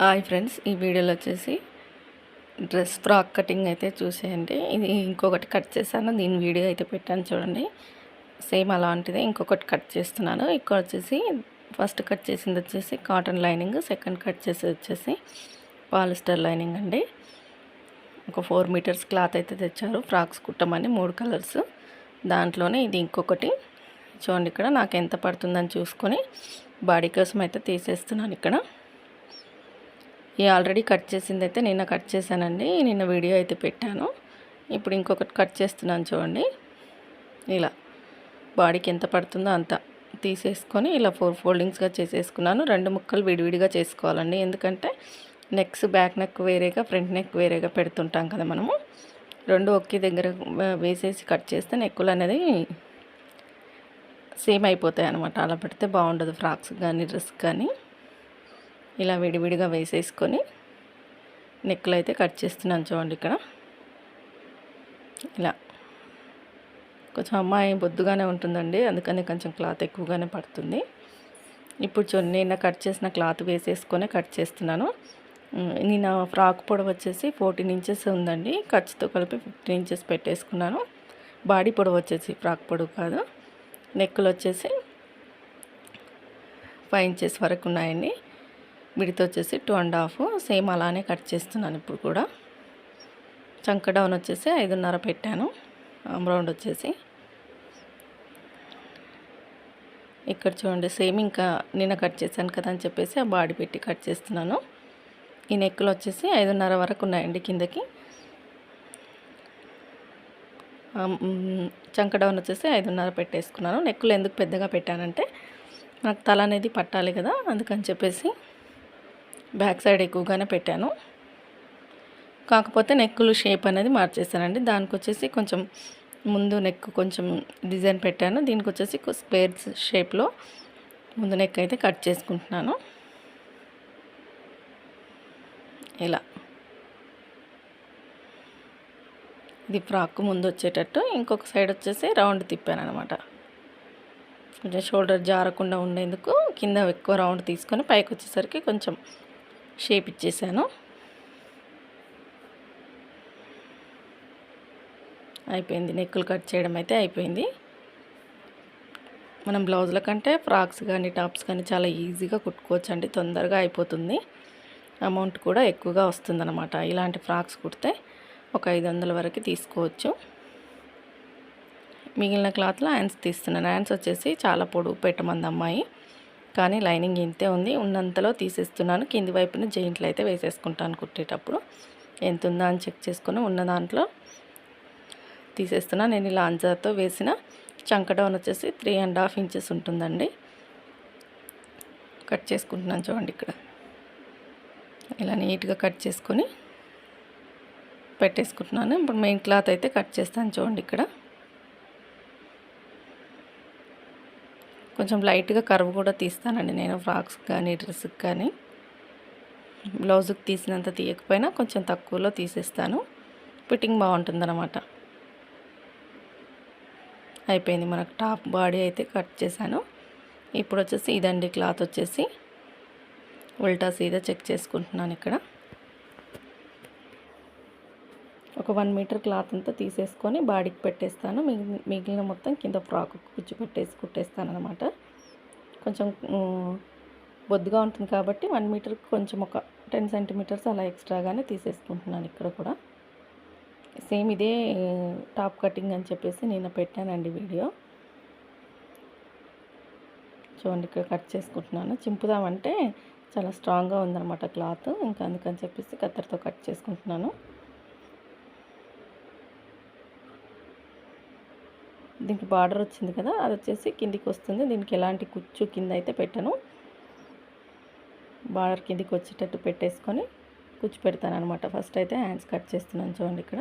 Hi friends ఈ వీడియోలో వచ్చేసి డ్రెస్ ఫ్రాక్ కటింగ్ అయితే చూసేయండి. ఇది ఇంకొకటి కట్ చేశాను దీని వీడియో అయితే పెట్టాను చూడండి. సేమ్ అలాంటిదే ఇంకొకటి కట్ చేస్తున్నాను. ఇక్కడ వచ్చేసి ఫస్ట్ కట్ చేసింది వచ్చేసి కాటన్ లైనింగ్ సెకండ్ కట్ చేసేది వచ్చేసి పాలిస్టర్ లైనింగ్ అండి. ఒక ఫోర్ మీటర్స్ క్లాత్ అయితే తెచ్చారు ఫ్రాక్స్ కుట్టమని మూడు కలర్స్. దాంట్లోనే ఇది ఇంకొకటి. చూడండి ఇక్కడ నాకు ఎంత పడుతుందని చూసుకొని బాడీ కోసం అయితే తీసేస్తున్నాను ఇక్కడ. ఈ ఆల్రెడీ కట్ చేసింది అయితే నిన్న కట్ చేశానండి. నిన్న వీడియో అయితే పెట్టాను. ఇప్పుడు ఇంకొకటి కట్ చేస్తున్నాను చూడండి. ఇలా బాడీకి ఎంత పడుతుందో అంత తీసేసుకొని ఇలా ఫోర్ ఫోల్డింగ్స్గా చేసేసుకున్నాను. రెండు ముక్కలు విడివిడిగా చేసుకోవాలండి. ఎందుకంటే నెక్స్ బ్యాక్ నెక్ వేరేగా ఫ్రంట్ నెక్ వేరేగా పెడుతుంటాం కదా మనము. రెండు ఒకే దగ్గర వేసేసి కట్ చేస్తే నెక్కులు అనేది సేమ్ అయిపోతాయి అనమాట అలా పెడితే బాగుండదు ఫ్రాక్స్ కానీ డ్రెస్ కానీ. ఇలా విడివిడిగా వేసేసుకొని నెక్లు అయితే కట్ చేస్తున్నాను చూడండి ఇక్కడ. ఇలా. కొంచెం అమ్మాయి బొద్దుగానే ఉంటుందండి అందుకని కొంచెం క్లాత్ ఎక్కువగానే పడుతుంది. ఇప్పుడు చూడండి నేను కట్ చేసిన క్లాత్ వేసేసుకొని కట్ చేస్తున్నాను. నేను ఫ్రాక్ పొడవు వచ్చేసి ఫోర్టీన్ ఇంచెస్ ఉందండి ఖర్చుతో కలిపి ఫిఫ్టీన్ ఇంచెస్ పెట్టేసుకున్నాను. బాడీ పొడవు వచ్చేసి ఫ్రాక్ పొడవు కాదు నెక్కులు వచ్చేసి ఫైవ్ ఇంచెస్ వరకు ఉన్నాయండి. విడితో వచ్చేసి టూ అండ్ హాఫ్ సేమ్ అలానే కట్ చేస్తున్నాను ఇప్పుడు కూడా. చంక డౌన్ వచ్చేసి ఐదున్నర పెట్టాను. రౌండ్ వచ్చేసి. ఇక్కడ చూడండి సేమ్ ఇంకా నిన్న కట్ చేశాను కదా అని చెప్పేసి ఆ బాడీ పెట్టి కట్ చేస్తున్నాను. ఈ నెక్కులు వచ్చేసి ఐదున్నర వరకు ఉన్నాయండి కిందకి. చంక డౌన్ వచ్చేసి ఐదున్నర పెట్టేసుకున్నాను. నెక్కులు ఎందుకు పెద్దగా పెట్టానంటే నాకు తల అనేది పట్టాలి కదా అందుకని చెప్పేసి. బ్యాక్ సైడ్ ఎక్కువగానే పెట్టాను. కాకపోతే నెక్కులు షేప్ అనేది మార్చేసానండి దానికి వచ్చేసి కొంచెం ముందు నెక్ కొంచెం డిజైన్ పెట్టాను. దీనికి వచ్చేసి స్క్వేర్ షేప్లో ముందు నెక్ అయితే కట్ చేసుకుంటున్నాను. ఇలా. ఇది ఫ్రాక్ ముందు వచ్చేటట్టు ఇంకొక సైడ్ వచ్చేసి రౌండ్ తిప్పాను అనమాట కొంచెం షోల్డర్ జారకుండా ఉండేందుకు కింద ఎక్కువ రౌండ్ తీసుకొని పైకి వచ్చేసరికి కొంచెం షేప్ ఇచ్చేసాను. అయిపోయింది. నెక్కులు కట్ చేయడం అయితే అయిపోయింది. మనం బ్లౌజుల కంటే ఫ్రాక్స్ కానీ టాప్స్ కానీ చాలా ఈజీగా కుట్టుకోవచ్చు అండి తొందరగా అయిపోతుంది. అమౌంట్ కూడా ఎక్కువగా వస్తుందన్నమాట. ఇలాంటి ఫ్రాక్స్ కుడితే ఒక ఐదు వందల వరకు తీసుకోవచ్చు. మిగిలిన క్లాత్లో హ్యాండ్స్ తీస్తున్నాను. హ్యాండ్స్ వచ్చేసి చాలా పొడుగు పెట్టమంది అమ్మాయి. కానీ లైనింగ్ ఇంతే ఉంది. ఉన్నంతలో తీసేస్తున్నాను. కింది వైపున జైంట్లు అయితే వేసేసుకుంటాను కుట్టేటప్పుడు. ఎంత ఉందా అని చెక్ చేసుకుని ఉన్న దాంట్లో తీసేస్తున్నాను. నేను ఇలా అంజాతో వేసిన చంక డౌన్ వచ్చేసి త్రీ అండ్ హాఫ్ ఇంచెస్ ఉంటుందండి. కట్ చేసుకుంటున్నాను చూడండి ఇక్కడ. ఇలా నీట్గా కట్ చేసుకొని పెట్టేసుకుంటున్నాను. ఇప్పుడు మెయిన్ క్లాత్ అయితే కట్ చేస్తాను చూడండి ఇక్కడ. కొంచెం లైట్గా కర్వ్ కూడా తీస్తానండి నేను ఫ్రాక్స్ కానీ డ్రెస్కి కానీ. బ్లౌజ్కి తీసినంత తీయకపోయినా కొంచెం తక్కువలో తీసేస్తాను. ఫిట్టింగ్ బాగుంటుందన్నమాట. అయిపోయింది మనకు టాప్ బాడీ అయితే కట్ చేశాను. ఇప్పుడు వచ్చేసి ఇదండి క్లాత్ వచ్చేసి. ఉల్టా సీదా చెక్ చేసుకుంటున్నాను ఇక్కడ. ఒక వన్ మీటర్ క్లాత్ అంతా తీసేసుకొని బాడీకి పెట్టేస్తాను. మిగిలిన మొత్తం కింద ఫ్రాక్ కుచ్చి పెట్టేసి కుట్టేస్తాను అనమాట కొంచెం బొద్దుగా ఉంటుంది కాబట్టి వన్ మీటర్కి కొంచెం ఒక టెన్ సెంటీమీటర్స్ అలా ఎక్స్ట్రాగానే తీసేసుకుంటున్నాను ఇక్కడ కూడా. సేమ్ ఇదే టాప్ కటింగ్ అని చెప్పేసి నేను పెట్టానండి వీడియో. చూడండి ఇక్కడ కట్ చేసుకుంటున్నాను. చింపుదామంటే చాలా స్ట్రాంగ్గా ఉందన్నమాట క్లాత్. ఇంకా అందుకని చెప్పేసి కత్తెరతో కట్ చేసుకుంటున్నాను. దీనికి బార్డర్ వచ్చింది కదా అది వచ్చేసి కిందికి వస్తుంది. దీనికి ఎలాంటి కుచ్చు కింద అయితే పెట్టను. బార్డర్ కిందికి వచ్చేటట్టు పెట్టేసుకొని కుచ్చు పెడతాను అనమాట ఫస్ట్ అయితే హ్యాండ్స్ కట్ చేస్తున్నాను చూడండి ఇక్కడ.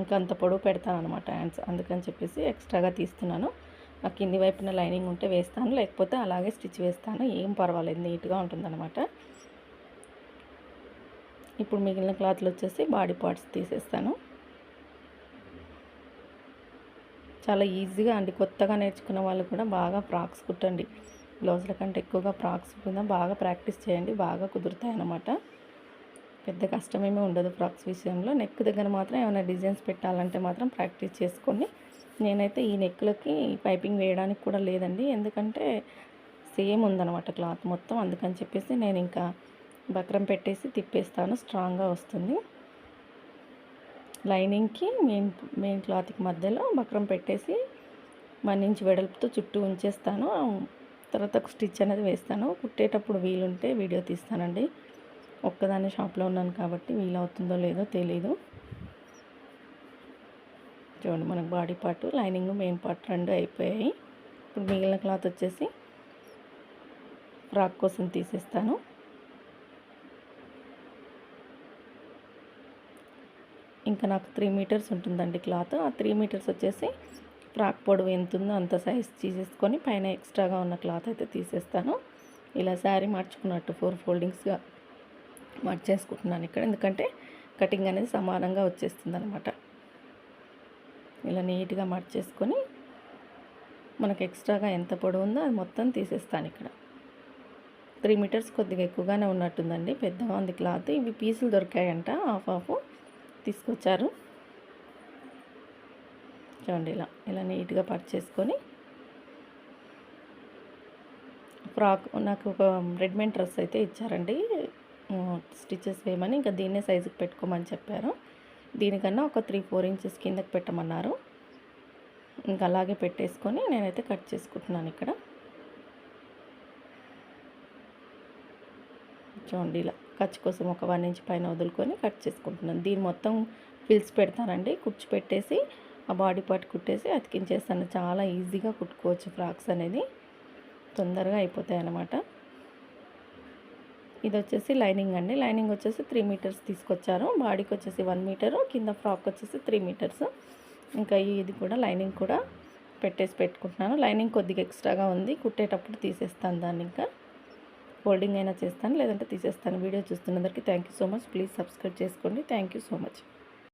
ఇంకా అంత పొడవు పెడతాను అనమాట హ్యాండ్స్. అందుకని చెప్పేసి ఎక్స్ట్రాగా తీస్తున్నాను. ఆ కింది వైపున లైనింగ్ ఉంటే వేస్తాను లేకపోతే అలాగే స్టిచ్ వేస్తాను. ఏం పర్వాలేదు నీట్గా ఉంటుందన్నమాట. ఇప్పుడు మిగిలిన క్లాత్లు వచ్చేసి బాడీ పార్ట్స్ తీసేస్తాను. చాలా ఈజీగా అండి. కొత్తగా నేర్చుకున్న వాళ్ళు కూడా బాగా ఫ్రాక్స్ కుట్టండి. బ్లౌజ్ల కంటే ఎక్కువగా ఫ్రాక్స్ కింద బాగా ప్రాక్టీస్ చేయండి. బాగా కుదురుతాయి అన్నమాట పెద్ద కష్టమేమీ ఉండదు ఫ్రాక్స్ విషయంలో. నెక్ దగ్గర మాత్రం ఏమైనా డిజైన్స్ పెట్టాలంటే మాత్రం ప్రాక్టీస్ చేసుకోండి. నేనైతే ఈ నెక్లకి పైపింగ్ వేయడానికి కూడా లేదండి. ఎందుకంటే సేమ్ ఉందన్నమాట క్లాత్ మొత్తం. అందుకని చెప్పేసి నేను ఇంకా బక్రం పెట్టేసి తిప్పేస్తాను స్ట్రాంగ్గా వస్తుంది. లైనింగ్కి మెయిన్ మెయిన్ క్లాత్కి మధ్యలో బక్రం పెట్టేసి వన్ ఇంచ్ వెడల్పుతో చుట్టూ ఉంచేస్తాను. తర్వాత స్టిచ్ అనేది వేస్తాను. కుట్టేటప్పుడు వీలుంటే వీడియో తీస్తానండి. ఒక్కదాన్ని షాప్లో ఉన్నాను కాబట్టి వీలవుతుందో లేదో తెలీదు. చూడండి మనకు body part lining main part రెండు అయిపోయాయి. ఇప్పుడు మిగిలిన క్లాత్ వచ్చేసి ఫ్రాక్ కోసం తీసేస్తాను. ఇంకా నాకు త్రీ మీటర్స్ ఉంటుందండి క్లాత్. ఆ త్రీ మీటర్స్ వచ్చేసి ఫ్రాక్ పొడవు ఎంత ఉందో అంత సైజ్ తీసేసుకొని పైన ఎక్స్ట్రాగా ఉన్న క్లాత్ అయితే తీసేస్తాను. ఇలా శారీ మార్చుకున్నట్టు ఫోర్ ఫోల్డింగ్స్గా మార్చేసుకుంటున్నాను ఇక్కడ. ఎందుకంటే కటింగ్ అనేది సమానంగా వచ్చేస్తుంది అనమాట ఇలా నీట్గా మార్చేసుకొని మనకు ఎక్స్ట్రాగా ఎంత పొడవు ఉందో అది మొత్తం తీసేస్తాను ఇక్కడ. త్రీ మీటర్స్ కొద్దిగా ఎక్కువగానే ఉన్నట్టుందండి. పెద్దగా ఉంది క్లాత్. ఇవి పీసులు దొరికాయంట హాఫ్ హాఫ్. తీసుకొచ్చారు. చూడండి ఇలా ఇలా నీట్గా పట్ చేసుకొని. ఫ్రాక్ నాకు ఒక రెడీమేడ్ డ్రెస్ అయితే ఇచ్చారండి. స్టిచెస్ వేయమని ఇంకా దీన్నే సైజుకి పెట్టుకోమని చెప్పారు. దీనికన్నా ఒక త్రీ ఫోర్ ఇంచెస్ కిందకి పెట్టమన్నారు. ఇంకా అలాగే పెట్టేసుకొని నేనైతే కట్ చేసుకుంటున్నాను ఇక్కడ. చూడండి ఇలా. ఖర్చు కోసం ఒక వన్ ఇంచ్ పైన వదులుకొని కట్ చేసుకుంటున్నాను. దీని మొత్తం పిలిచి పెడతానండి. కుర్చీ పెట్టేసి ఆ బాడీ పార్ట్ కుట్టేసి అతికించేస్తాను. చాలా ఈజీగా కుట్టుకోవచ్చు ఫ్రాక్స్ అనేది. తొందరగా అయిపోతాయి అన్నమాట ఇది వచ్చేసి లైనింగ్ అండి. లైనింగ్ వచ్చేసి త్రీ మీటర్స్ తీసుకొచ్చారు బాడీకి వచ్చేసి వన్ మీటరు కింద ఫ్రాక్ వచ్చేసి త్రీ మీటర్స్. ఇంకా ఇది కూడా లైనింగ్ కూడా పెట్టేసి పెట్టుకుంటున్నాను. లైనింగ్ కొద్దిగా ఎక్స్ట్రాగా ఉంది. కుట్టేటప్పుడు తీసేస్తాను దాన్ని ఇంకా. ఫోల్డింగ్ అయినా చేస్తాను లేదంటే తీసేస్తాను. Video చూస్తున్నందరికీ thank you so much. Please subscribe చేసుకోండి. Thank you so much.